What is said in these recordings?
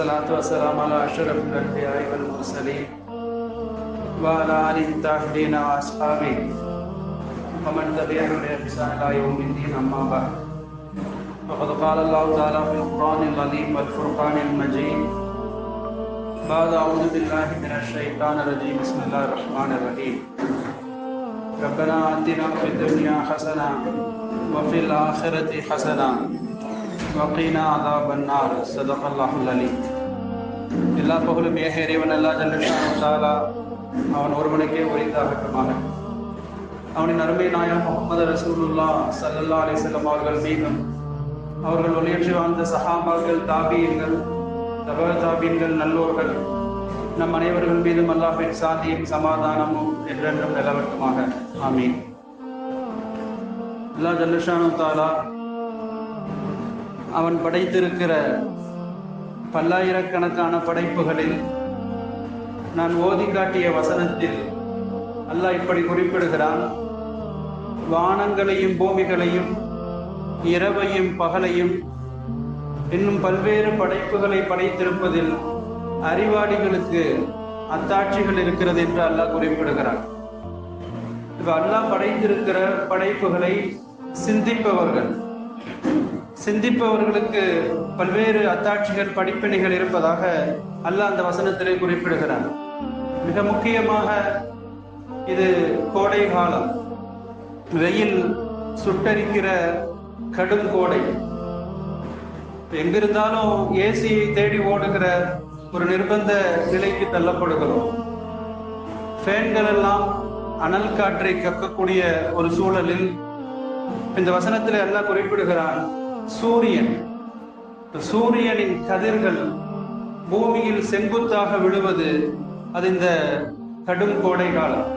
والصلاة والسلام على أشرف الأنبياء والمرسلين وعلى آله الطاهرين وأصحابه ومن تبعهم بإحسان إلى يوم الدين أما بعد. فقد قال الله تعالى في القرآن العظيم والفرقان المجيد بعد أعوذ بالله من الشيطان الرجيم. بسم الله الرحمن الرحيم. ربنا آتنا في الدنيا حسنة وفي الآخرة حسنة وقنا عذاب النار. صدق الله العليم எல்லா பகலும் ஏக இறைவன் அல்லா ஜல்லா அவன் ஒருவனுக்கே உரிந்தாகட்டுமாக அவனின் அருமை நாயம் முகமது ரசூலுல்லா சல்லல்லா அலிசல்லம் அவர்கள் மீதும் அவர்கள் ஒளியற்றி வாழ்ந்த சஹாபாக்கள் தாபியங்கள் தப தாபியங்கள் நல்லோர்கள் நம் அனைவர்கள் மீதும் அல்லாஹின் சாந்தியும் சமாதானமும் என்றென்றும் நிலவட்டுமாக. ஆமீன். அல்லா ஜல்லுஷானு தாலா அவன் படைத்திருக்கிற பல்லாயிரக்கணக்கான படைப்புகளில் நான் ஓதி காட்டிய வசனத்தில் அல்லாஹ் இப்படி குறிப்பிடுகிறான். வானங்களையும் பூமிகளையும் இரவையும் பகலையும் இன்னும் பல்வேறு படைப்புகளை படைத்திருப்பதில் அறிவாளிகளுக்கு அத்தாட்சிகள் இருக்கிறது என்று அல்லாஹ் குறிப்பிடுகிறான். இப்ப அல்லாஹ் படைத்திருக்கிற படைப்புகளை சிந்திப்பவர்கள் சிந்திப்பவர்களுக்கு பல்வேறு அத்தாட்சிகள் படிப்பினைகள் இருப்பதாக அல்லாஹ் அந்த வசனத்திலே குறிப்பிடுகிறார் மிக முக்கியமாக இது கோடை காலம். வெயில் சுட்டரிக்கிற கடும் கோடை. எங்கிருந்தாலும் ஏசியை தேடி ஓடுகிற ஒரு நிர்பந்த நிலைக்கு தள்ளப்படுகிறோம். ஃபேன்கள் எல்லாம் அனல் காற்றை கக்கக்கூடிய ஒரு சூழலில் இந்த வசனத்தில் எல்லாம் குறிப்பிடுகிறான். சூரியன். சூரியனின் கதிர்கள் பூமியில் செங்குத்தாக விழுவது அது இந்த கடும் கோடை காலம்.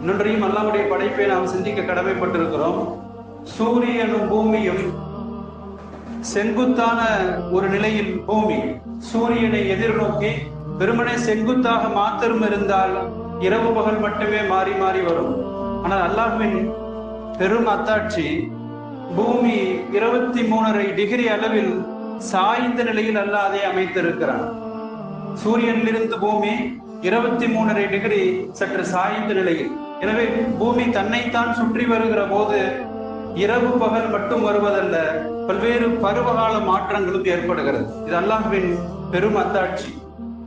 இன்னொன்றையும் அல்லாவுடைய படைப்பை நாம் சிந்திக்க கடமைப்பட்டிருக்கிறோம். சூரியனும் பூமியும் செங்குத்தான ஒரு நிலையில் பூமி. சூரியனை எதிர்நோக்கி வெறுமனே செங்குத்தாக மாத்திரம் இருந்தால் இரவு பகல் மட்டுமே மாறி மாறி வரும். ஆனால் அல்லாஹ்வின் பெரும் அத்தாட்சி பூமி இருபத்தி மூணரை டிகிரி அளவில் சாய்ந்த நிலையில் அல்லாதே அமைத்திருக்கிறான். சூரியனிலிருந்து பூமி இருபத்தி மூணரை டிகிரி சற்று சாய்ந்த நிலையில். எனவே பூமி தன்னைத்தான் சுற்றி வருகிற போது இரவு பகல் மட்டும் வருவதல்ல பல்வேறு பருவகால மாற்றங்களும் ஏற்படுகிறது. இது அல்லாஹ்வின் பெரும் அத்தாட்சி.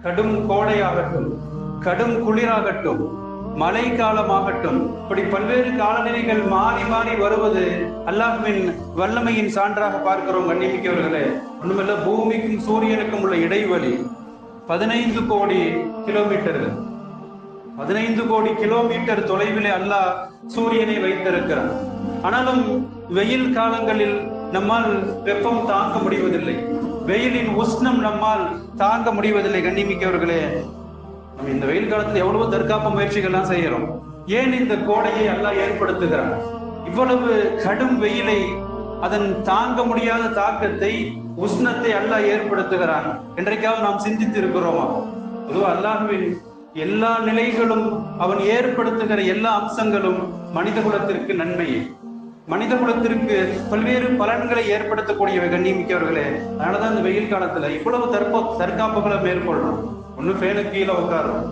கடும் கோடையாகட்டும் கடும் குளிராகட்டும் மழை காலமாகட்டும் இப்படி பல்வேறு காலநிலைகள் மாறி மாறி வருவது அல்லாஹுவின் வல்லமையின் சான்றாக பார்க்கிறோம் கண்ணிமிக்கவர்களே ஒண்ணுமில்ல பூமிக்கும் சூரியனுக்கும் உள்ள இடைவெளி பதினைந்து கோடி கிலோமீட்டர்கள். பதினைந்து கோடி கிலோமீட்டர் தொலைவிலே அல்லாஹ் சூரியனை வைத்திருக்கிறான். ஆனாலும் வெயில் காலங்களில் நம்மால் வெப்பம் தாங்க முடிவதில்லை. வெயிலின் உஷ்ணம் நம்மால் தாங்க முடிவதில்லை கண்ணிமிக்கவர்களே நம்ம இந்த வெயில் காலத்துல எவ்வளவு தற்காப்பு முயற்சிகள்லாம் செய்யறோம். ஏன் இந்த கோடையை எல்லாம் ஏற்படுத்துகிறான்? இவ்வளவு கடும் வெயிலை அதன் தாங்க முடியாத தாக்கத்தை உஷ்ணத்தை அல்லாஹ் ஏற்படுத்துகிறான். என்றைக்காவது நாம் சிந்தித்து இருக்கிறோமா பொதுவா அல்லாஹுவின் எல்லா நிலைகளும் அவன் ஏற்படுத்துகிற எல்லா அம்சங்களும் மனித குலத்திற்கு நன்மையே. மனித குலத்திற்கு பல்வேறு பலன்களை ஏற்படுத்தக்கூடியவை கண்ணியமிக்கவர்களே அதனாலதான் இந்த வெயில் காலத்துல இவ்வளவு தற்போ தற்காப்புகளை மேற்கொள்றோம் ஒண்ணு ஃபேனு கீழே உட்காடுறோம்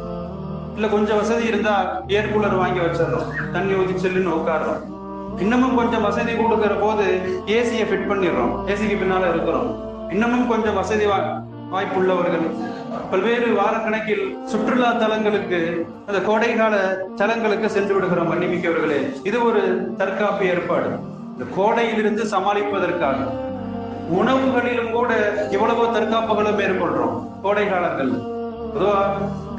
இல்ல கொஞ்சம் வசதி இருந்தா ஏர் கூலர் வாங்கி வச்சிடறோம் தண்ணி ஊதி செல்லுன்னு உட்காடுறோம் இன்னமும் கொஞ்சம் வசதி கொடுக்கிற போது ஏசியை ஃபிட் பண்ணிடுறோம். ஏசிக்கு பின்னால இருக்கிறோம். இன்னமும் கொஞ்சம் வசதி வாய்ப்புள்ளவர்கள் பல்வேறு வாரக்கணக்கில் சுற்றுலா தலங்களுக்கு அந்த கோடைகால தலங்களுக்கு சென்று விடுகிறோம் மன்னிமிக்கவர்களே. இது ஒரு தற்காப்பு ஏற்பாடு. இந்த கோடையிலிருந்து சமாளிப்பதற்காக உணவுகளிலும் கூட எவ்வளவோ தற்காப்புகளும் மேற்கொள்றோம் கோடை காலங்கள் பொதுவா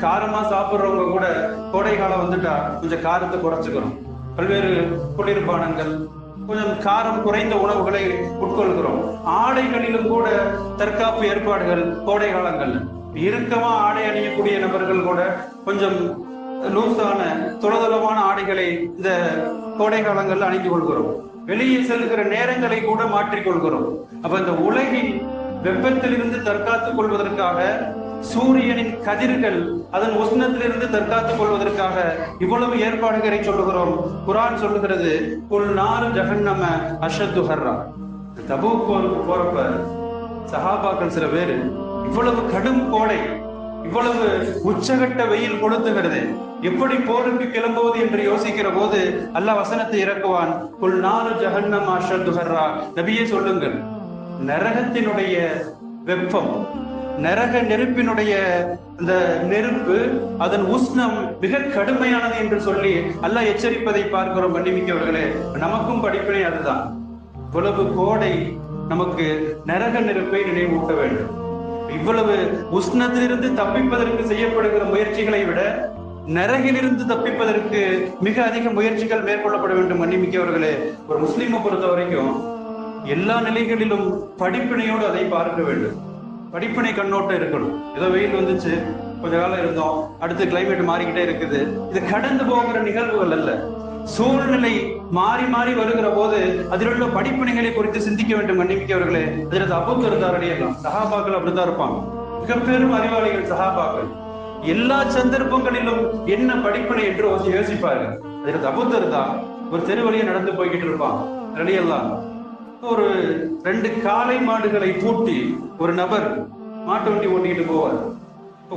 காரமா சாப்பிடுறவங்க கூட கோடை காலம் வந்துட்டா கொஞ்சம் காரத்தை குறைச்சுக்கிறோம். பல்வேறு குளிர்பானங்கள் கொஞ்சம் காரம் குறைந்த உணவுகளை உட்கொள்கிறோம். ஆடைகளிலும் கூட தற்காப்பு ஏற்பாடுகள் கோடை காலங்கள் இறுக்கமா ஆடை அணியக்கூடிய நபர்கள் கூட கொஞ்சம் லூஸான துளதுளமான ஆடைகளை இந்த கோடை காலங்களில் அணிந்து கொள்கிறோம். வெளியே செல்கிற நேரங்களை கூட மாற்றிக்கொள்கிறோம் அப்ப இந்த உலகின் வெப்பத்திலிருந்து தற்காத்துக் கொள்வதற்காக சூரியனின் கதிர்கள் அதன் உஷ்ணத்திலிருந்து தற்காத்துக் கொள்வதற்காக இவ்வளவு ஏற்பாடுகளை சொல்லுகிறோம். குரான் சொல்லுகிறது உள் நாறு ஜகன்னம அஷத்து ஹர்ரா. தபு போறப்ப சஹாபாக்கள் சில பேர் இவ்வளவு கடும் கோடை இவ்வளவு உச்சகட்ட வெயில் கொளுத்துகிறது. எப்படி போருக்கு கிளம்புவது என்று யோசிக்கிற போது அல்லாஹ் வசனத்தை இறக்குவான் குல் நாலு ஜஹன்னம் துஹர்ரா நபியே சொல்லுங்கள் நரகத்தினுடைய வெப்பம் நரக நெருப்பினுடைய அந்த நெருப்பு அதன் உஷ்ணம் மிக கடுமையானது என்று சொல்லி அல்லாஹ் எச்சரிப்பதை பார்க்கிறோம் மன்னிமிக்கவர்களே. நமக்கும் படிப்பினை அதுதான். இவ்வளவு கோடை நமக்கு நரக நெருப்பை நினைவூட்ட வேண்டும். இவ்வளவு உஷ்ணத்திலிருந்து தப்பிப்பதற்கு செய்யப்படுகிற முயற்சிகளை விட நரகிலிருந்து தப்பிப்பதற்கு மிக அதிக முயற்சிகள் மேற்கொள்ளப்பட வேண்டும் மன்னிமிக்கவர்களே ஒரு முஸ்லீமை பொறுத்த வரைக்கும் எல்லா நிலைகளிலும் படிப்பினையோடு அதை பார்க்க வேண்டும். படிப்பினை கண்ணோட்டம் இருக்கணும். ஏதோ வெயில் வந்துச்சு கொஞ்ச காலம் இருந்தோம் அடுத்து கிளைமேட் மாறிக்கிட்டே இருக்குது. இது கடந்து போகிற நிகழ்வுகள் அல்ல. சூழ்நிலை மாறி மாறி வருகிற போது அதில் உள்ள படிப்பினைகளை குறித்து சிந்திக்க வேண்டும் மன்னிமிக்கவர்களே அதில் அபுத்து இருந்தார் எல்லாம் சகாபாக்கள் அப்படித்தான் இருப்பாங்க. மிக பெரும் அறிவாளிகள் சகாபாக்கள் எல்லா சந்தர்ப்பங்களிலும் என்ன படிப்பினை என்று யோசி- யோசிப்பார்கள் அதில் அபுத்தர் தான் ஒரு தெரு வழியா நடந்து போய்கிட்டு இருப்பான். ரெடியெல்லாம் ஒரு ரெண்டு காளை மாடுகளை பூட்டி ஒரு நபர் மாட்டு வண்டி ஓட்டிக்கிட்டு போவார்.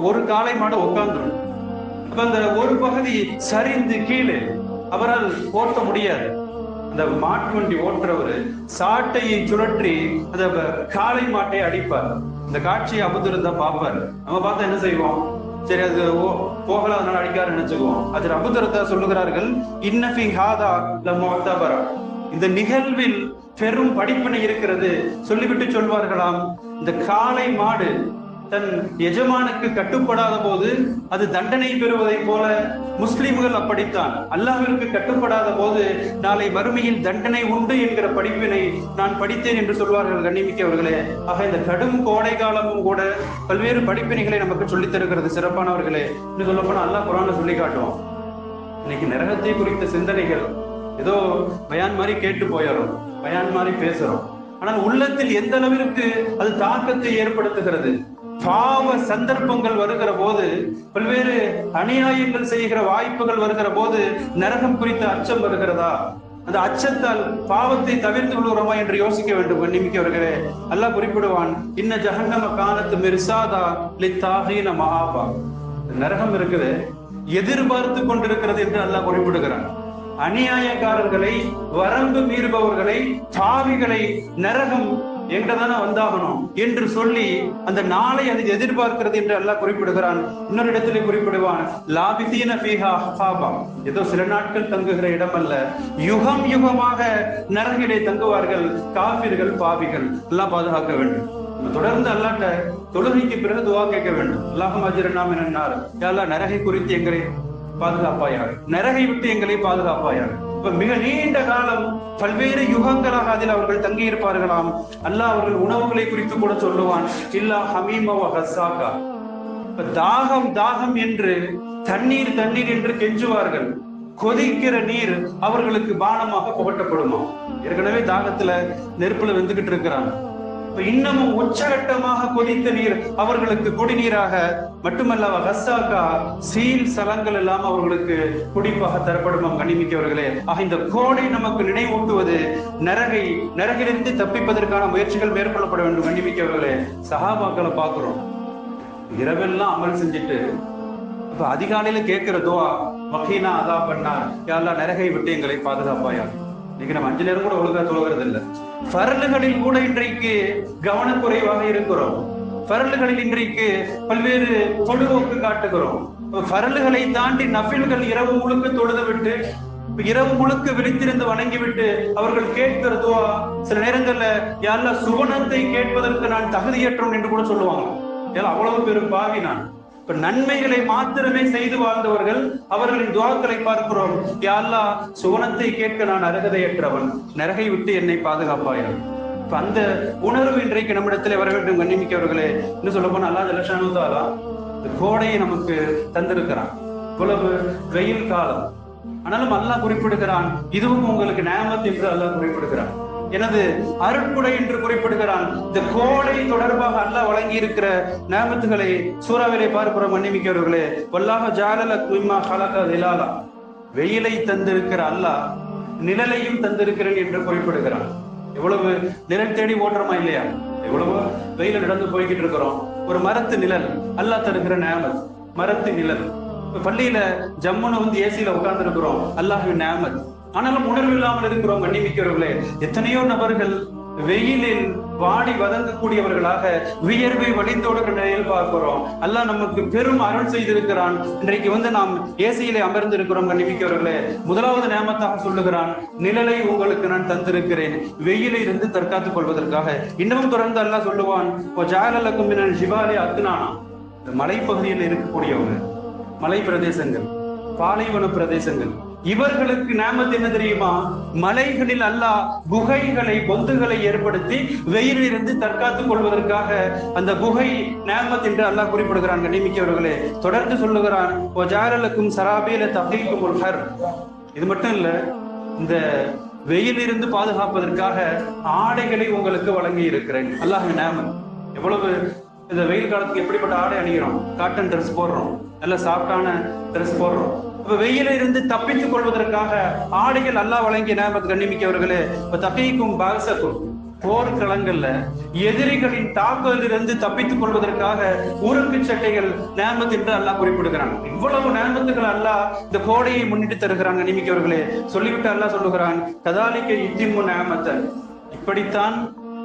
ஒரு காளை மாடு உட்காந்துடும் அப்ப அந்த ஒரு பகுதி சரிந்து கீழே அவரால் ஓட்ட முடியாது. அந்த மாட்டு வண்டி ஓட்டுறவர் சாட்டையை சுழற்றி அந்த காளை மாட்டை அடிப்பார். இந்த காட்சியை அபுத்திருந்தா பார்ப்பார். நம்ம பார்த்தா என்ன செய்வோம்? சரி அது ஓ- போகல அதனால அடிக்காரு நினைச்சுக்குவோம். அதில் அபுதரத்தா சொல்லுகிறார்கள் இன்னஃபி ஹாதா ல இந்த நிகழ்வில் பெரும் படிப்பினை இருக்கிறது. சொல்லிவிட்டு சொல்வார்களாம். இந்த காளை மாடு தன் எஜமானுக்கு கட்டுப்படாத போது அது தண்டனை பெறுவதைப் போல முஸ்லிம்கள் அப்படித்தான். அல்லாவிற்கு கட்டுப்படாத போது நாளை வறுமையில் தண்டனை உண்டு என்கிற படிப்பினை நான் படித்தேன் என்று சொல்வார்கள் கண்ணிமிக்கவர்களே ஆக இந்த கடும் கோடை காலமும் கூட பல்வேறு படிப்பினைகளை நமக்கு சொல்லித் தருகிறது சிறப்பானவர்களே. இன்னும் சொல்லப்போனால் அல்லாஹ் குரான்ல சொல்லி காட்டுவோம் இன்னைக்கு நரகத்தை குறித்த சிந்தனைகள் ஏதோ பயான் மாதிரி கேட்டு போயிடும் பயான் மாதிரி பேசுறோம். ஆனால் உள்ளத்தில் எந்த அளவிற்கு அது தாக்கத்தை ஏற்படுத்துகிறது? பாவ சந்தர்ப்பங்கள் வருகிற போது பல்வேறு அநியாயங்கள் செய்கிற வாய்ப்புகள் வருகிற போது நரகம் குறித்த அச்சம் வருகிறதா? அந்த அச்சத்தால் பாவத்தை தவிர்த்து கொள்கிறோமா என்று யோசிக்க வேண்டும் வருகிறேன் அல்லாஹ் குறிப்பிடுவான் இன்ன ஜஹன்னம காலத்து மிர்சாதா லித்தாகீன மகாபா நரகம் இருக்குது எதிர்பார்த்து கொண்டிருக்கிறது என்று அல்லாஹ் குறிப்பிடுகிறான். அநியாயக்காரர்களை வரம்பு மீறுபவர்களை பாவிகளை நரகம் எங்கதானே வந்தாகணும் என்று சொல்லி அந்த நாளை அது எதிர்பார்க்கிறது என்று அல்லாஹ் குறிப்பிடுகிறான். இன்னொரு இடத்திலே குறிப்பிடுவான் லாபிதீன பீஹா ஹாபா ஏதோ சில நாட்கள் தங்குகிற இடம் அல்ல யுகம் யுகமாக நரகிலே தங்குவார்கள் காபிர்கள் பாவிகள். எல்லாம் பாதுகாக்க வேண்டும். தொடர்ந்து அல்லாட்ட தொழுகைக்கு பிறகு துவா கேட்க வேண்டும். அல்லாஹும் அஜிரனாம் என்னார் நரகை குறித்து எங்களை பாதுகாப்பாயாக நரகை விட்டு எங்களை பாதுகாப்பாயாக. இப்ப மிக நீண்ட காலம் பல்வேறு யுகங்களாக அதில் அவர்கள் தங்கி இருப்பார்களாம் அல்லாஹ் அவர்கள் உணவுகளை குறித்து கூட சொல்லுவான். இல்லா ஹமீம ஹசாகா இப்ப தாகம் தாகம் என்று தண்ணீர் தண்ணீர் என்று கெஞ்சுவார்கள். கொதிக்கிற நீர் அவர்களுக்கு பானமாக புகட்டப்படுமா? ஏற்கனவே தாகத்துல நெருப்புல வெந்துகிட்டு இருக்கிறாங்க. இன்னமும் உச்சகட்டமாக கொதித்த நீர் அவர்களுக்கு குடிநீராக மட்டுமல்ல கசாக்கா சீல் சலங்கள் எல்லாம் அவர்களுக்கு குடிப்பாக தரப்படும் கண்ணிமிக்கவர்களே ஆக இந்த கோடை நமக்கு நினைவூட்டுவது நரகை நரகிலிருந்து தப்பிப்பதற்கான முயற்சிகள் மேற்கொள்ளப்பட வேண்டும் கண்ணிமிக்கவர்களே சகாபாக்களை பார்க்கிறோம். இரவெல்லாம் அமல் செஞ்சுட்டு இப்ப அதிகாலையில கேட்கிற துவா வக்கீனா அதா பண்ணார். யாரெல்லாம் நரகை விட்டு எங்களை பாதுகாப்பாயா இன்னைக்கு நம்ம அஞ்சு நேரம் கூட ஒழுங்கா தொழுகிறது இல்ல பரலுகளில் கூட இன்றைக்கு கவனக்குறைவாக இருக்கிறோம். பரலுகளில் இன்றைக்கு பல்வேறு பொழுதுபோக்கு காட்டுகிறோம். பரலுகளை தாண்டி நஃபில்கள் இரவு முழுக்க தொழுது விட்டு இரவு முழுக்க விழித்திருந்து வணங்கிவிட்டு அவர்கள் கேட்கிறதோ சில நேரங்கள்ல யாரெல்லாம் சுவனத்தை கேட்பதற்கு நான் தகுதியற்றோம் என்று கூட சொல்லுவாங்க. ஏன்னா அவ்வளவு பெரும் பாவி நான். இப்ப நன்மைகளை மாத்திரமே செய்து வாழ்ந்தவர்கள் அவர்களின் துவாக்களை பார்க்கிறோம். யா அல்லாஹ் சுவனத்தை கேட்க நான் அருகதையற்றவன். நரகை விட்டு என்னை பாதுகாப்பாயிரம் இப்ப அந்த உணர்வு இன்றைக்கு நம்மிடத்தில் வர வேண்டும் கண்ணிமிக்கவர்களே இன்னும் சொல்ல போனா அல்லாஹ் ஜலஷானு இந்த கோடையை நமக்கு தந்திருக்கிறான். இவ்வளவு வெயில் காலம். ஆனாலும் அல்லாஹ் குறிப்பிடுகிறான் இதுவும் உங்களுக்கு நேமத் என்று அல்லாஹ் குறிப்பிடுகிறான். எனது அருட்குடை என்று குறிப்பிடுகிறான். இந்த கோடை தொடர்பாக அல்லாஹ் வழங்கி இருக்கிற நேமத்துகளை சூறாவிலே பார்க்கிற மன்னிமிக்கவர்களே வல்லாஹ ஜாலல குய்மா கலக விலாலா வெயிலை தந்திருக்கிற அல்லாஹ் நிழலையும் தந்திருக்கிறேன் என்று குறிப்பிடுகிறான். எவ்வளவு நிழல் தேடி ஓட்டுறோமா இல்லையா? எவ்வளவு வெயில நடந்து போய்கிட்டு இருக்கிறோம். ஒரு மரத்து நிழல் அல்லாஹ் தருகிற நேமத் மரத்து நிழல். பள்ளியில ஜம்முன்னு வந்து ஏசியில உட்கார்ந்து இருக்கிறோம் அல்லாஹின் நேமத் ஆனாலும் உணர்வு இல்லாமல் இருக்கிறோம் கண்ணிமிக்கிறவர்களே எத்தனையோ நபர்கள் வெயிலில் வாடி வதங்கக்கூடியவர்களாக வியர்வை வழிந்தோடுகிற நிலையில் பார்க்கிறோம். அல்ல நமக்கு பெரும் அருள் செய்திருக்கிறான். இன்றைக்கு வந்து நாம் ஏசியிலே அமர்ந்து இருக்கிறோம் கண்ணிமிக்கவர்களே. முதலாவது நேமத்தாக சொல்லுகிறான் நிழலை உங்களுக்கு நான் தந்திருக்கிறேன். வெயிலில் இருந்து தற்காத்துக் கொள்வதற்காக. இன்னமும் தொடர்ந்து அல்ல சொல்லுவான் ஜாகலக்கும் சிவாலி அத்துனானா இந்த மலைப்பகுதியில் இருக்கக்கூடியவங்க மலை பிரதேசங்கள் பாலைவன பிரதேசங்கள் இவர்களுக்கு நேமத் என்ன தெரியுமா? மலைகளில் அல்லாஹ் குகைகளை பொந்துகளை ஏற்படுத்தி வெயிலிலிருந்து தற்காத்துக் கொள்வதற்காக அந்த குகை நேமத் என்று அல்லாஹ் குறிப்பிடுகிறான் கண்ணிமிக்கவர்களே தொடர்ந்து சொல்லுகிறான் ஓ ஜாரலுக்கும் சராபியில தகைக்கும் ஒரு ஹர். இது மட்டும் இல்ல இந்த வெயிலிருந்து பாதுகாப்பதற்காக ஆடைகளை உங்களுக்கு வழங்கி இருக்கிறேன் அல்லாஹ் நேமன் எவ்வளவு இந்த வெயில் காலத்துக்கு எப்படிப்பட்ட ஆடை அணிகிறோம்? காட்டன் ட்ரெஸ் போடுறோம் நல்ல சாஃப்டான ட்ரெஸ் போடுறோம். இப்ப வெயில இருந்து தப்பித்துக் கொள்வதற்காக ஆடைகள் அல்லாஹ் வழங்கிய நேமத் கண்ணிமிக்கவர்களே இப்ப தகைக்கும் பாகசக்கும் போர்க்களங்கள்ல எதிரிகளின் தாக்குதலிருந்து தப்பித்துக் கொள்வதற்காக ஊருக்கு சட்டைகள் நேமத்து என்று அல்லாஹ் குறிப்பிடுகிறாங்க இவ்வளவு நேமத்துகள் அல்லாஹ் இந்த கோடையை முன்னிட்டு தருகிறாங்க நியமிக்கவர்களே சொல்லிவிட்டு அல்லாஹ் சொல்லுகிறான் கதாலிக்க இத்திமு நேமத்தன் இப்படித்தான்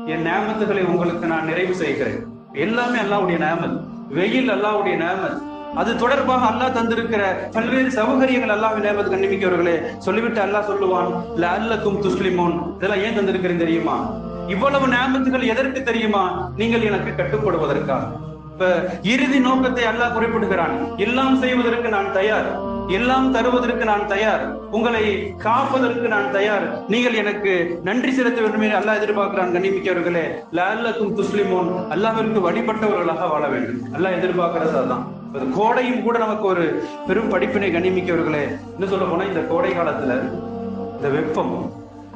என் நேமத்துகளை உங்களுக்கு நான் நிறைவு செய்கிறேன். எல்லாமே அல்லாவுடைய நேமத் வெயில் அல்லாவுடைய நேமத் அது தொடர்பாக அல்லாஹ் தந்திருக்கிற பல்வேறு சௌகரியங்கள் அல்லாஹ் விளையாடுவது கண்ணிமிக்கவர்களே சொல்லிவிட்டு அல்லாஹ் சொல்லுவான் இல்ல அல்லக்கும் துஸ்லிமோன். இதெல்லாம் ஏன் தந்திருக்கிறேன் தெரியுமா? இவ்வளவு நியமத்துகள் எதற்கு தெரியுமா? நீங்கள் எனக்கு கட்டுப்படுவதற்காக இப்ப இறுதி நோக்கத்தை அல்லாஹ் குறிப்பிடுகிறான். எல்லாம் செய்வதற்கு நான் தயார். எல்லாம் தருவதற்கு நான் தயார். உங்களை காப்பதற்கு நான் தயார். நீங்கள் எனக்கு நன்றி செலுத்த வேண்டும் என்று அல்லாஹ் எதிர்பார்க்கிறான் கண்ணிமிக்கவர்களே. லால்லக்கும் துஸ்லிமோன். அல்லாவிற்கு வழிபட்டவர்களாக வாழ வேண்டும். அல்லாஹ் எதிர்பார்க்கிறது அதான். கோடையும் கூட நமக்கு ஒரு பெரும் படிப்பினை கண்ணிமிக்கவர்களே இன்னும் சொல்ல போனா இந்த கோடை காலத்துல இந்த வெப்பம்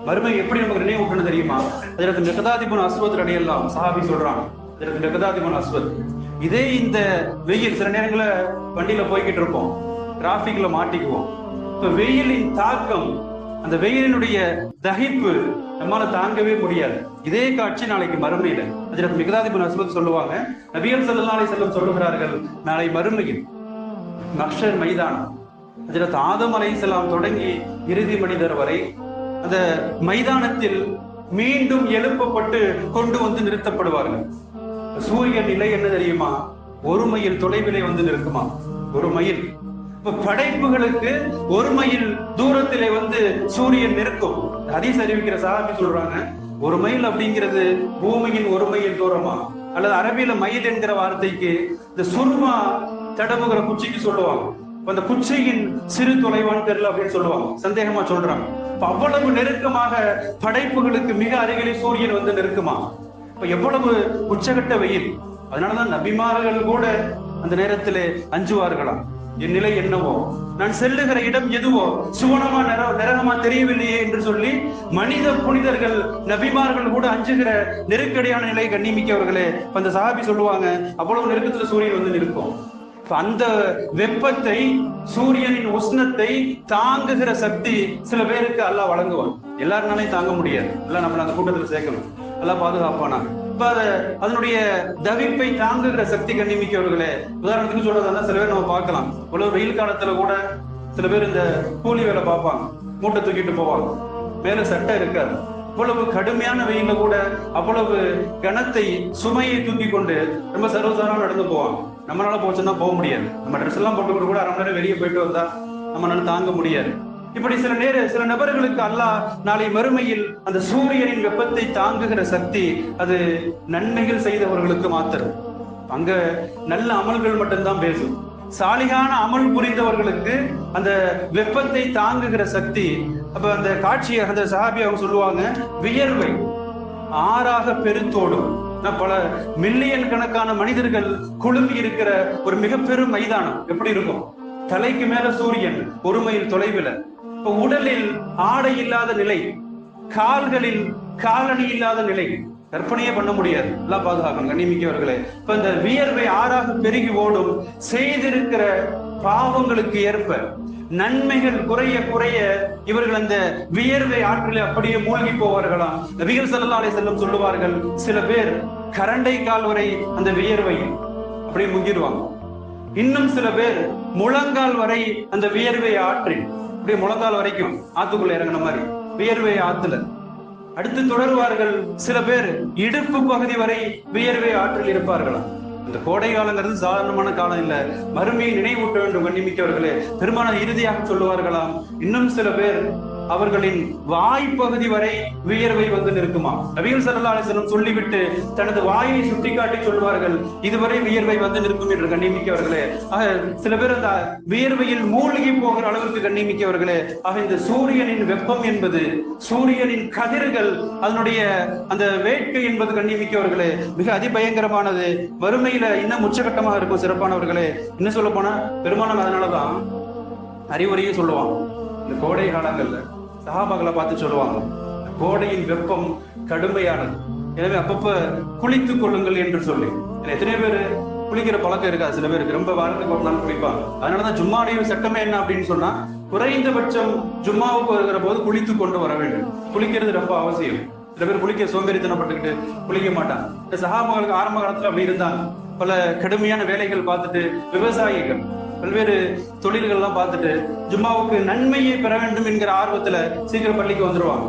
மறுமை எப்படி நமக்கு நினைவூட்டணும் தெரியுமா? அதற்கு மிகதாதிபுன் அஸ்வத் அடையலாம் சஹாபி சொல்றான் அதற்கு மிகதாதிபுன் அஸ்வத் இதே இந்த வெயில் சில நேரங்களில் வண்டியில போய்கிட்டு இருப்போம் டிராபிக்ல மாட்டிக்குவோம். இப்ப வெயிலின் தாக்கம் அந்த வெயிலினுடைய தகிப்பு நம்மால தாங்கவே முடியாது. இதே காட்சி நாளைக்கு மறுமையில. அதில் மிகதாதிபுன் அஸ்மத் சொல்லுவாங்க நபியல் ஸல்லல்லாஹு செல்லம் சொல்லுகிறார்கள் நாளை மறுமையில் மக்ஷர் மைதானம். ஹஜரத் ஆதம் அலைஹிஸ்ஸலாம் தொடங்கி இறுதி மனிதர் வரை அந்த மைதானத்தில் மீண்டும் எழுப்பப்பட்டு கொண்டு வந்து நிறுத்தப்படுவார்கள். சூரியன் நிலை என்ன தெரியுமா? ஒரு மைல் தொலைவிலே வந்து நிற்குமா? ஒரு மைல். படைப்புகளுக்கு ஒரு மைல் தூரத்திலே வந்து சூரியன் இருக்கும். அதையும் அறிவிக்கிற சாமி சொல்றாங்க ஒரு மைல் அப்படிங்கிறது பூமியின் ஒரு மைல் தூரமா? அல்லது அரபியில மயில் என்கிற வார்த்தைக்கு இந்த சுர்மா தடவுகிற குச்சிக்கு சொல்லுவாங்க. அந்த குச்சியின் சிறு தொலைவான் தெரியல அப்படின்னு சொல்லுவாங்க. சந்தேகமா சொல்றாங்க. அவ்வளவு நெருக்கமாக படைப்புகளுக்கு மிக அருகிலே சூரியன் வந்து நெருக்குமா? இப்ப எவ்வளவு உச்சகட்ட வெயில்? அதனாலதான் நபிமார்கள் கூட அந்த நேரத்திலே அஞ்சுவார்களாம். என் நிலை என்னவோ? நான் செல்லுகிற இடம் எதுவோ? சுவனமா நிற நிறகமா தெரியவில்லையே என்று சொல்லி மனித புனிதர்கள் நபிமார்கள் கூட அஞ்சுகிற நெருக்கடியான நிலை கண்ணிமிக்கவர்களே அந்த சஹாபி சொல்லுவாங்க அவ்வளவு நெருக்கத்துல சூரியன் வந்து நிற்கும். அந்த வெப்பத்தை சூரியனின் உஷ்ணத்தை தாங்குகிற சக்தி சில பேருக்கு அல்லாஹ் வழங்குவான். எல்லாருனாலையும் தாங்க முடியாது. எல்லாம் நம்மள அந்த கூட்டத்துல சேர்க்கணும். எல்லாம் பாதுகாப்பானாங்க அதனுடைய தவிப்பை தாங்குகிற சக்தி கண்ணிமிக்கவர்களே உதாரணத்துக்கு சொல்றதா சில பேர் நம்ம பார்க்கலாம். இவ்வளவு வெயில் காலத்துல கூட சில பேர் இந்த கூலி வேலை பார்ப்பாங்க. மூட்டை தூக்கிட்டு போவாங்க. மேல சட்டை இருக்காது. அவ்வளவு கடுமையான வெயில கூட அவ்வளவு கணத்தை சுமையை தூக்கி கொண்டு ரொம்ப சர்வசாரம் நடந்து போவாங்க. நம்மளால போச்சுன்னா போக முடியாது. நம்ம ட்ரெஸ் எல்லாம் போட்டு கூட அரை மணி நேரம் வெளியே போயிட்டு வந்தா நம்மளால தாங்க முடியாது. இப்படி சில நேர சில நபர்களுக்கு அல்லாஹ் நாளை மறுமையில் அந்த சூரியனின் வெப்பத்தை தாங்குகிற சக்தி அது நன்மைகள் செய்தவர்களுக்கு மாத்திரம். அங்க நல்ல அமல்கள் மட்டும்தான் பேசும். சாலிகான அமல் புரிந்தவர்களுக்கு அந்த வெப்பத்தை தாங்குகிற சக்தி அப்ப அந்த காட்சியை அந்த சஹாபி அவங்க சொல்லுவாங்க வியர்வை. ஆறாக பெருத்தோடும். பல மில்லியன் கணக்கான மனிதர்கள் குழுமி இருக்கிற ஒரு மிக பெரும் மைதானம். எப்படி இருக்கும்? தலைக்கு மேல சூரியன் ஒரு மைல் தொலைவில். உடலில் ஆடை இல்லாத நிலை கால்களில் காலணி இல்லாத நிலை கற்பனையே பண்ண முடியாது. எல்லாம் பாதுகாக்கணும் கண்ணிமிக்கவர்களே இப்ப இந்த வியர்வை ஆறாக பெருகி ஓடும் செய்திருக்கிற பாவங்களுக்கு ஏற்ப நன்மைகள் குறைய குறைய இவர்கள் அந்த வியர்வை ஆற்றில் அப்படியே மூழ்கி போவார்களாம். நபிகள் ஸல்லல்லாஹு செல்லும் செல்லம் சொல்லுவார்கள் சில பேர் கரண்டை கால் வரை அந்த வியர்வை அப்படியே முங்கிடுவாங்க இன்னும் சில பேர் முழங்கால் வரை அந்த வியர்வை ஆற்றி அப்படியே முழங்கால் வரைக்கும் ஆத்துக்குள்ள இறங்கின மாதிரி. வியர்வை ஆத்துல. அடுத்து தொடருவார்கள் சில பேர். இடுப்பு பகுதி வரை வியர்வை ஆற்றில் இருப்பார்களாம். இந்த கோடை காலங்கிறது சாதாரணமான காலம் இல்ல. மறுமையை நினைவூட்ட வேண்டும் கண்ணிமிக்கவர்களே. பெருமான இறுதியாக சொல்லுவார்களாம். இன்னும் சில பேர் அவர்களின் வாய்ப்பகுதி வரை வியர்வை வந்து நிற்குமா? நபிகள் சல்லா அலிஸ்லம் சொல்லிவிட்டு தனது வாயை சுட்டிக்காட்டி சொல்வார்கள் இதுவரை வியர்வை வந்து நிற்கும் என்று கண்ணிமிக்கவர்களே ஆக சில பேர் அந்த வியர்வையில் மூழ்கி போகிற அளவிற்கு கண்ணிமிக்கவர்களே ஆக இந்த சூரியனின் வெப்பம் என்பது சூரியனின் கதிர்கள் அதனுடைய அந்த வேட்கை என்பது கண்ணிமிக்கவர்களே மிக அதிபயங்கரமானது. வறுமையில இன்னும் உச்சகட்டமாக இருக்கும் சிறப்பானவர்களே. இன்னும் சொல்ல போனா பெருமானம் அதனாலதான் அறிவுரையும் சொல்லுவான். இந்த கோடை காலங்கள்ல சகாபாக்களை பார்த்து சொல்லுவாங்க கோடையின் வெப்பம் கடுமையானது. எனவே அப்பப்ப குளித்துக் கொள்ளுங்கள் என்று சொல்லி. எத்தனை பேர் குளிக்கிற பழக்கம் இருக்கா? சில பேருக்கு ரொம்ப வாரத்துக்கு ஒரு நாள் குளிப்பாங்க. அதனாலதான் ஜும்மாடைய சட்டமே என்ன அப்படின்னு சொன்னா குறைந்தபட்சம் ஜும்மாவுக்கு வருகிற போது குளித்து கொண்டு வர வேண்டும். குளிக்கிறது ரொம்ப அவசியம். சில பேர் குளிக்க சோம்பேறித்தனப்பட்டுக்கிட்டு குளிக்க மாட்டாங்க. இந்த சகாபாக்களுக்கு ஆரம்ப காலத்துல அப்படி இருந்தாங்க. பல கடுமையான வேலைகள் பார்த்துட்டு விவசாயிகள் பல்வேறு தொழில்கள் எல்லாம் பார்த்துட்டு ஜும்மாவுக்கு நன்மையை பெற வேண்டும் என்கிற ஆர்வத்துல சீக்கிரம் பள்ளிக்கு வந்துருவாங்க.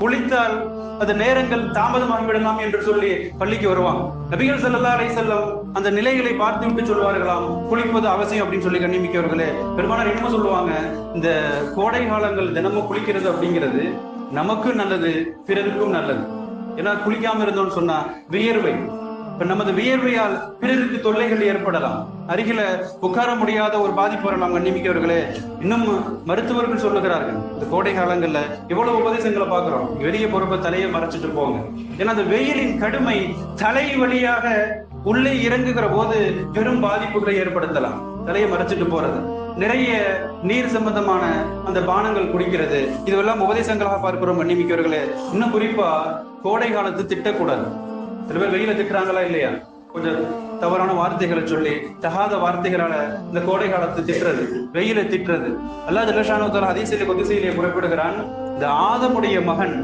குளித்தால் அந்த நேரங்கள் தாமதமாகிவிடலாம் என்று சொல்லி பள்ளிக்கு வருவாங்க. நபிகள் ஸல்லல்லாஹு அலை செல்லம் அந்த நிலைகளை பார்த்து விட்டு சொல்வார்களாம் குளிப்பது அவசியம் அப்படின்னு சொல்லி கண்ணிமிக்கவர்களே பெரும்பாலும் இன்னும் சொல்லுவாங்க இந்த கோடை காலங்கள் தினமும் குளிக்கிறது அப்படிங்கிறது நமக்கும் நல்லது பிறருக்கும் நல்லது. ஏன்னா குளிக்காம இருந்தோம்னு சொன்னா வியர்வை. இப்ப நமது வியர்வையால் பிறருக்கு தொல்லைகள் ஏற்படலாம். அருகில உட்கார முடியாத ஒரு பாதிப்பு வரலாம் கண்ணிமிக்கவர்களே. இன்னும் மருத்துவர்கள் சொல்லுகிறார்கள் இந்த கோடை காலங்கள்ல எவ்வளவு உபதேசங்களை பாக்குறோம் வெளியே போறப்ப தலையை மறைச்சிட்டு போங்க. ஏன்னா அந்த வெயிலின் கடுமை தலை வழியாக உள்ளே இறங்குகிற போது பெரும் பாதிப்புகளை ஏற்படுத்தலாம். தலையை மறைச்சிட்டு போறது. நிறைய நீர் சம்பந்தமான அந்த பானங்கள் குடிக்கிறது. இதுவெல்லாம் உபதேசங்களாக பார்க்கிறோம் கண்ணிமிக்கவர்களே. இன்னும் குறிப்பா கோடை காலத்து திட்டக்கூடாது சில பேர் வெயில திட்டுறாங்களா இல்லையா? கொஞ்சம் தவறான வார்த்தைகளை சொல்லி தகாத வார்த்தைகளால இந்த கோடை காலத்தை திட்டுறது வெயில திட்டுறது. அல்லாஹ் ஜல்லஷானு அதிசயில கொதிசையிலே குறிப்பிடுகிறான் இந்த ஆதமுடைய மகன்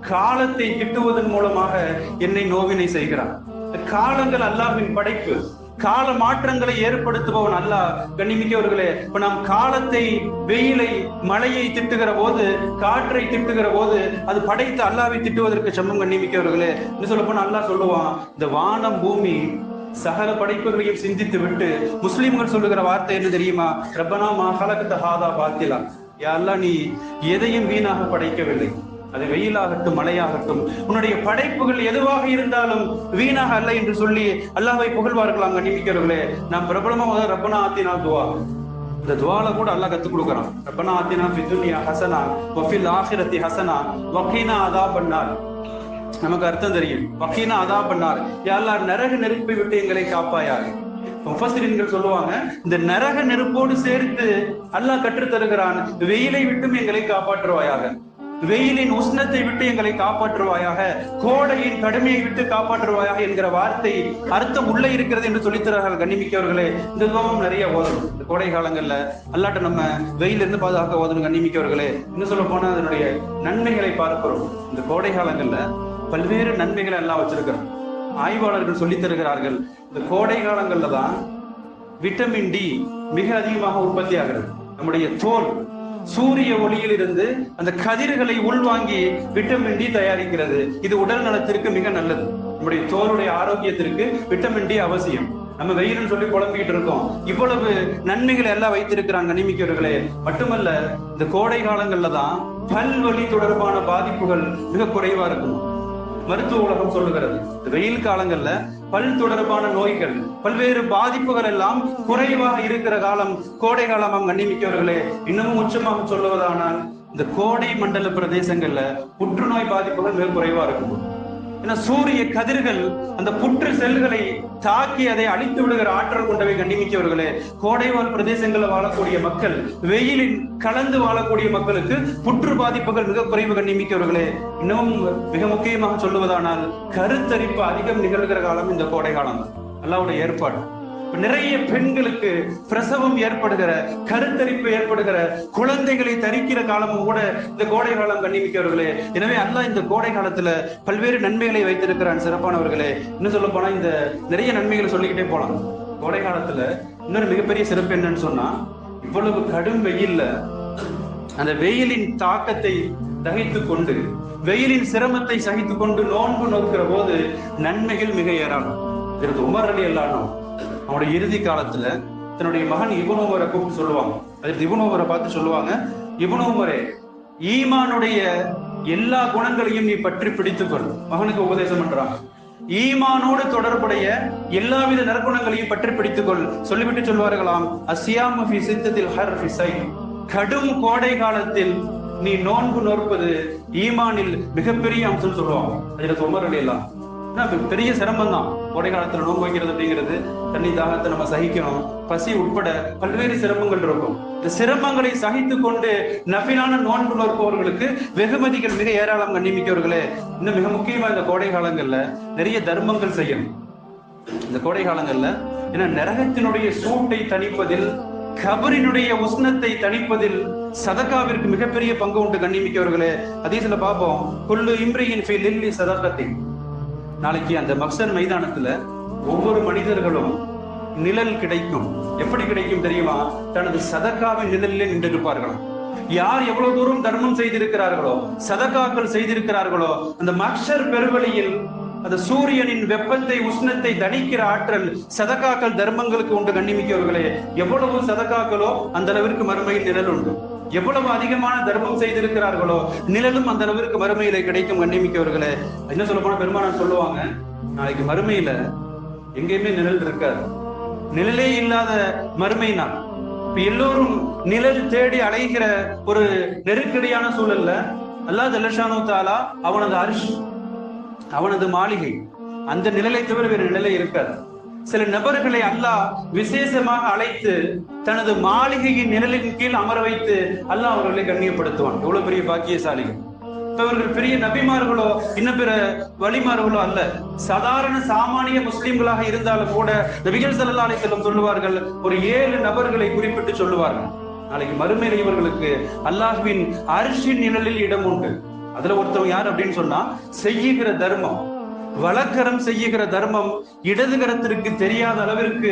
காலத்தை திட்டுவதன் மூலமாக என்னை நோவினை செய்கிறான். இந்த காலங்கள் அல்லாவின் படைப்பு. கால மாற்றங்களை ஏற்படுத்துபவன் அல்லாஹ் கண்ணிமிக்கவர்களே. இப்ப நாம் காலத்தை வெயிலை மழையை திட்டுகிற போது காற்றை திட்டுகிற போது அது படைத்து அல்லாவை திட்டுவதற்கு சமம் கண்ணிமிக்கவர்களே. என்ன சொல்ல போனா அல்லா சொல்லுவான் இந்த வானம் பூமி சகல படைப்புகளையும் சிந்தித்து விட்டு முஸ்லிம்கள் சொல்லுகிற வார்த்தை என்ன தெரியுமா? ரப்பனா மா ஹலகத்த ஹாதா பாத்திலா. யா அல்லாஹ் நீ எதையும் வீணாக படைக்கவில்லை. அது வெயிலாகட்டும் மழையாகட்டும் உன்னுடைய படைப்புகள் எதுவாக இருந்தாலும் வீணாக அல்ல என்று சொல்லி அல்லாவை புகழ்வார்கள் அங்க நியமிக்கிறவர்களே நாம் பிரபலமா முதல் ரப்பனா ஆத்தினா துவா. இந்த துவால கூட அல்லாஹ் கத்துக் கொடுக்குறான். ரப்பனா ஆத்தினா பிதுனியா ஹசனா வஃபில் ஆஹிரத்தி ஹசனா வக்கீனா அதா பண்ணார் நமக்கு அர்த்தம் தெரியும். வக்கீனா அதா பண்ணார் யாரெல்லாம் நரக நெருப்பை விட்டு எங்களை காப்பாயார். முஃபசிரின்கள் சொல்லுவாங்க இந்த நரக நெருப்போடு சேர்த்து அல்லாஹ் கற்றுத் தருகிறான் வெயிலை விட்டும் எங்களை காப்பாற்றுவாயாக. வெயிலின் உஷ்ணத்தை விட்டு எங்களை காப்பாற்றுவாயாக கோடையின் கடுமையை விட்டு காப்பாற்றுவாயாக என்கிற வார்த்தை அர்த்தம் உள்ள இருக்கிறது என்று சொல்லித்தரார்கள் கண்ணிமிக்கவர்களே. இந்த துவம் நிறைய ஓதணும் இந்த கோடை காலங்கள்ல அல்லாட்ட நம்ம வெயில இருந்து பாதுகாக்க ஓதணும் கண்ணிமிக்கவர்களே. இன்னும் சொல்ல போனா அதனுடைய நன்மைகளை பார்க்கிறோம். இந்த கோடை காலங்கள்ல பல்வேறு நன்மைகளை எல்லாம் வச்சிருக்கிறோம் ஆய்வாளர்கள் சொல்லித் தருகிறார்கள் இந்த கோடை காலங்கள்ல தான் விட்டமின் டி மிக அதிகமாக உற்பத்தி ஆகிறது நம்முடைய தோல் சூரிய ஒளியில் இருந்து அந்த கதிர்களை உள்வாங்கி விட்டமின் டி தயாரிக்கிறது. இது உடல் நலத்திற்கு மிக நல்லது. நம்முடைய தோலுடைய ஆரோக்கியத்திற்கு விட்டமின் டி அவசியம். நம்ம வெயில்னு சொல்லி குழம்பிக்கிட்டு இருக்கோம். இவ்வளவு நன்மைகளை எல்லாம் வைத்திருக்கிறாங்க நியமிக்கிறவர்களே மட்டுமல்ல இந்த கோடை காலங்கள்ல தான் பல்வலி தொடர்பான பாதிப்புகள் மிக குறைவா இருக்கும். மருத்துவ உலகம் சொல்லுகிறது. வெயில் காலங்கள்ல பல் தொடர்பான நோய்கள் பல்வேறு பாதிப்புகள் எல்லாம் குறைவாக இருக்கிற காலம் கோடை காலம் கண்ணிமிக்கவர்களே இன்னமும் உச்சமாக சொல்லுவதானால் இந்த கோடை மண்டல பிரதேசங்கள்ல புற்றுநோய் பாதிப்புகள் மிக குறைவா இருக்கும். ஏன்னா சூரிய கதிர்கள் அந்த புற்று செல்களை தாக்கி அதை அழித்து விடுகிற ஆற்றல் கொண்டவை கண்டிமிக்கவர்களே கோடைவாழ் பிரதேசங்களில் வாழக்கூடிய மக்கள் வெயிலில் கலந்து வாழக்கூடிய மக்களுக்கு புற்று பாதிப்புகள் மிக குறைவு கண்ணிமிக்கவர்களே. இன்னும் மிக முக்கியமாக சொல்லுவதானால் கருத்தரிப்பு அதிகம் நிகழ்கிற காலம் இந்த கோடை காலம் அல்லாவுடைய ஏற்பாடு. நிறைய பெண்களுக்கு பிரசவம் ஏற்படுகிற கருத்தரிப்பு ஏற்படுகிற குழந்தைகளை தரிக்கிற காலமும் கூட இந்த கோடை காலம் கண்ணிமிக்கவர்களே எனவே அல்ல இந்த கோடை காலத்துல பல்வேறு நன்மைகளை வைத்திருக்கிறான் சிறப்பானவர்களே. இன்னும் சொல்ல போனா இந்த நிறைய நன்மைகளை சொல்லிக்கிட்டே போலாம். கோடை காலத்துல இன்னொரு மிகப்பெரிய சிறப்பு என்னன்னு சொன்னா இவ்வளவு கடும் வெயில்ல அந்த வெயிலின் தாக்கத்தை தகித்து கொண்டு வெயிலின் சிரமத்தை சகித்து கொண்டு நோன்பு நோக்கிற போது நன்மைகள் மிக ஏராளம். இதற்கு உமர் அலி அல்லானோ அவனுடைய இறுதி காலத்துல தன்னுடைய மகன் இபுனோவரை கூப்பிட்டு சொல்லுவாங்க. அதற்கு இபுனோவரை பார்த்து சொல்லுவாங்க இபுனோவரே ஈமானுடைய எல்லா குணங்களையும் நீ பற்றி பிடித்துக்கொள் மகனுக்கு உபதேசம் பண்றான் ஈமானோடு தொடர்புடைய எல்லாவித நற்குணங்களையும் பற்றி பிடித்துக்கொள் சொல்லிவிட்டு சொல்வார்களாம் அசியாம ஃபி சித்தத்தில் ஹர் ஃபிசை கடும் கோடை காலத்தில் நீ நோன்பு நோற்பது ஈமானில் மிகப்பெரிய அம்சம் சொல்லுவாங்க. அதுல உமர் எல்லாம் பெரிய சிரமம் தான் கோடை காலத்துல நோன்பு வைக்கிறது அப்படிங்கிறது தண்ணி தாகத்தை நம்ம சகிக்கணும். பசி உட்பட பல்வேறு சிரமங்கள் இருக்கும். இந்த சிரமங்களை சகித்து கொண்டு நபிலான நோன்பு நோற்பவர்களுக்கு வெகுமதிகள் மிக ஏராளம் கண்ணிமிக்கவர்களே. இன்னும் மிக முக்கியமா இந்த கோடை காலங்கள்ல நிறைய தர்மங்கள் செய்யணும். இந்த கோடை காலங்கள்ல ஏன்னா நரகத்தினுடைய சூட்டை தணிப்பதில் கபரினுடைய உஷ்ணத்தை தணிப்பதில் சதக்காவிற்கு மிகப்பெரிய பங்கு உண்டு கண்ணிமிக்கவர்களே. அதே சில பார்ப்போம். கொல்லு இம்ரியின் ஃபி லில்லி நாளைக்கு அந்த மக்சர் மைதானத்துல ஒவ்வொரு மனிதர்களும் நிழல் கிடைக்கும். எப்படி கிடைக்கும் தெரியுமா? தனது சதக்காவின் நிழலிலே நின்றிருப்பார்களாம். யார் எவ்வளவு தூரம் தர்மம் செய்திருக்கிறார்களோ சதக்காக்கள் செய்திருக்கிறார்களோ அந்த மக்ஷர் பெருவழியில் அந்த சூரியனின் வெப்பத்தை உஷ்ணத்தை தணிக்கிற ஆற்றல் சதக்காக்கள் தர்மங்களுக்கு உண்டு கண்ணிமிக்கவர்களே. எவ்வளவு சதக்காக்களோ அந்த அளவிற்கு மறுமையில் நிழல் உண்டு. எவ்வளவு அதிகமான தர்மம் செய்திருக்கிறார்களோ நிழலும் அந்த அளவிற்கு மறுமையில கிடைக்கும் கண்ணிமிக்கவர்களே. என்ன சொல்ல போனா பெருமானார் சொல்லுவாங்க நாளைக்கு மறுமையில எங்கேயுமே நிழல் இருக்காது. நிழலே இல்லாத மறுமை நாள். இப்ப எல்லோரும் நிழல் தேடி அலைகிற ஒரு நெருக்கடியான சூழல்ல அல்லா ஜல்லஷானோ தாலா அவனது அரிசி அவனது மாளிகை அந்த நிழலை தவிர வேறு நிழலை இருக்காது. சில நபர்களை அல்லாஹ் விசேஷமாக அழைத்து தனது மாளிகையின் நிழலின் கீழ் அமர வைத்து அல்லாஹ் அவர்களை கண்ணியப்படுத்துவான். எவ்வளவு பெரிய பாக்கியசாலிகள். இவர்கள் பெரிய நபிமார்களோ இன்னும் பிற வழிமார்களோ அல்ல. சாதாரண சாமானிய முஸ்லிம்களாக இருந்தாலும் கூட நபிகள் சல்லா அலி செல்லம் சொல்லுவார்கள் ஒரு ஏழு நபர்களை குறிப்பிட்டு சொல்லுவார்கள். நாளைக்கு மறுமையில இவர்களுக்கு அல்லாஹ்வின் அரிசி நிழலில் இடம் உண்டு. அதுல ஒருத்தவங்க யார் அப்படின்னு சொன்னா செய்யுகிற தர்மம். வழக்கரம் செய்யுகிற தர்மம் இடதுகரத்திற்கு தெரியாத அளவிற்கு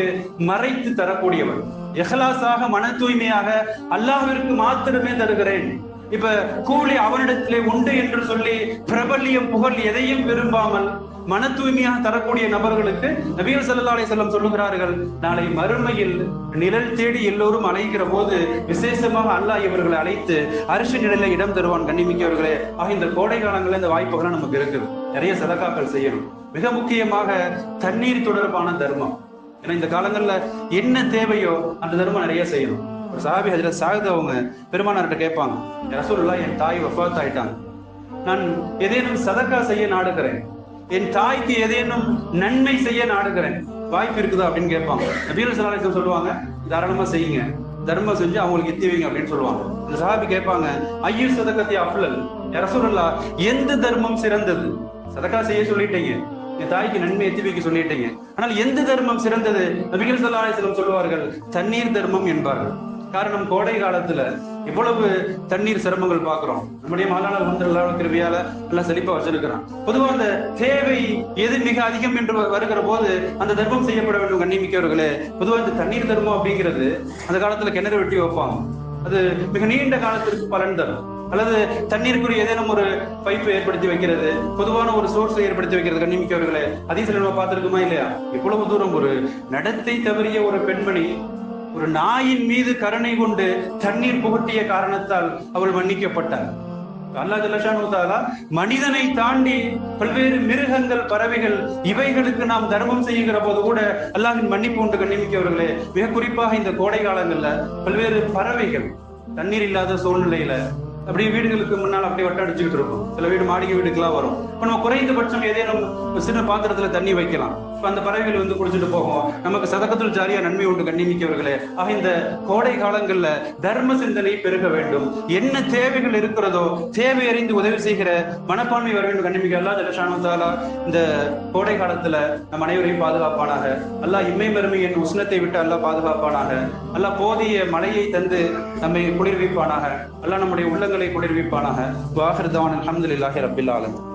மறைத்து தரக்கூடியவர் எஹலாசாக மன தூய்மையாக அல்லாஹ்விற்கு மாத்திரமே தருகிறேன். இப்ப கூலி அவனிடத்திலே உண்டு என்று சொல்லி பிரபல்யம் புகழ் எதையும் விரும்பாமல் மன தூய்மையாக தரக்கூடிய நபர்களுக்கு நபிகள் சல்லா செல்லம் சொல்லுகிறார்கள் நாளை மறுமையில் நிழல் தேடி எல்லோரும் அழைக்கிற போது விசேஷமாக அல்லாஹ் இவர்களை அழைத்து அரிசி நிழல இடம் தருவான் கண்ணிமிக்கவர்களே. ஆக இந்த கோடை காலங்களில் இந்த வாய்ப்புகள் நமக்கு இருக்குது. நிறைய சதக்காக்கள் செய்யணும். மிக முக்கியமாக தண்ணீர் தொடர்பான தர்மம். ஏன்னா இந்த காலங்கள்ல என்ன தேவையோ அந்த தர்மம் நிறைய செய்யணும். ஒரு சாபி ஹஜரத் சாகுது அவங்க பெருமானார்கிட்ட கேட்பாங்க ரசூல்லா என் தாய் வஃபாத் ஆயிட்டாங்க. நான் ஏதேனும் சதக்கா செய்ய நாடுகிறேன். என் தாய்க்கு ஏதேனும் நன்மை செய்ய நாடுகிறேன் வாய்ப்பு இருக்குதா அப்படின்னு கேட்பாங்க. நபீர் சலாஹம் சொல்லுவாங்க தாராளமா செய்யுங்க. தர்மம் செஞ்சு அவங்களுக்கு எத்தி வைங்க அப்படின்னு சொல்லுவாங்க. இந்த சஹாபி கேட்பாங்க ஐயர் சதக்கத்தை அஃப்லல்? ரசூலுல்லா எந்த தர்மம் சிறந்தது? சதக்கா செய்ய சொல்லிட்டீங்க. என் தாய்க்கு நன்மை எத்தி வைக்க சொல்லிட்டீங்க. ஆனால் எந்த தர்மம் சிறந்தது? நபிகள் சல்லா அலிஸ்லம் சொல்லுவார்கள் தண்ணீர் தர்மம் என்பார்கள். காரணம் கோடை காலத்துல இவ்வளவு தண்ணீர் சிரமங்கள் பாக்குறோம் நம்முடைய மாலாளர் வந்து கிருவியால கிருபியால செழிப்பா வச்சிருக்கிறான். பொதுவா அந்த தேவை எது மிக அதிகம் என்று வருகிற போது அந்த தர்மம் செய்யப்பட வேண்டும் கண்ணிமிக்கவர்களே. பொதுவா இந்த தண்ணீர் தர்மம் அப்படிங்கிறது அந்த காலத்துல கிணறு வெட்டி வைப்பாங்க. அது மிக நீண்ட காலத்திற்கு பலன் தரும். அல்லது தண்ணீருக்குரிய ஏதேனும் ஒரு பைப்பை ஏற்படுத்தி வைக்கிறது பொதுவான ஒரு சோர்ஸை ஏற்படுத்தி வைக்கிறது கண்ணிமிக்கவர்களே. அதே நம்ம பார்த்திருக்குமா இல்லையா? இவ்வளவு தூரம் ஒரு நடத்தை தவறிய ஒரு பெண்மணி ஒரு நாயின் மீது கருணை கொண்டு தண்ணீர் புகட்டிய காரணத்தால் அவள் மன்னிக்கப்பட்டார் அல்லா ஜல்லா மனிதனை தாண்டி பல்வேறு மிருகங்கள் பறவைகள் இவைகளுக்கு நாம் தர்மம் செய்கிற போது கூட அல்லாஹின் மன்னிப்பு உண்டு கண்ணிமிக்கவர்களே. மிக குறிப்பாக இந்த கோடை காலங்கள்ல பல்வேறு பறவைகள் தண்ணீர் இல்லாத சூழ்நிலையில அப்படியே வீடுகளுக்கு முன்னால் அப்படியே வட்டம் அடிச்சுக்கிட்டு இருக்கும். சில வீடு மாடிகை வீடுக்கெல்லாம் வரும். இப்போ நம்ம குறைந்தபட்சம் ஏதேனும் சின்ன பாத்திரத்துல தண்ணி வைக்கலாம். அந்த பறவைகள் வந்து குடிச்சிட்டு போகும். நமக்கு சதக்கத்தில் ஜாரியா நன்மை உண்டு கண்ணிமிக்கவர்களே. ஆக இந்த கோடை காலங்கள்ல தர்ம சிந்தனை பெருக வேண்டும். என்ன தேவைகள் இருக்கிறதோ தேவை அறிந்து உதவி செய்கிற மனப்பான்மை வர வேண்டும் கண்ணிமிக்க அல்லா ஜலஷானு இந்த கோடை காலத்துல நம் அனைவரையும் பாதுகாப்பானாக. அல்லாஹ் இம்மை என் உஷ்ணத்தை விட்டு அல்லாஹ் பாதுகாப்பானாக. அல்லாஹ் போதிய மழையை தந்து நம்மை குளிர்விப்பானாக. அல்லாஹ் நம்முடைய உள்ளங்களை குளிர்விப்பானாக. வாஹிர்தான் அலமதுல்லாஹி ரபில் ஆலம்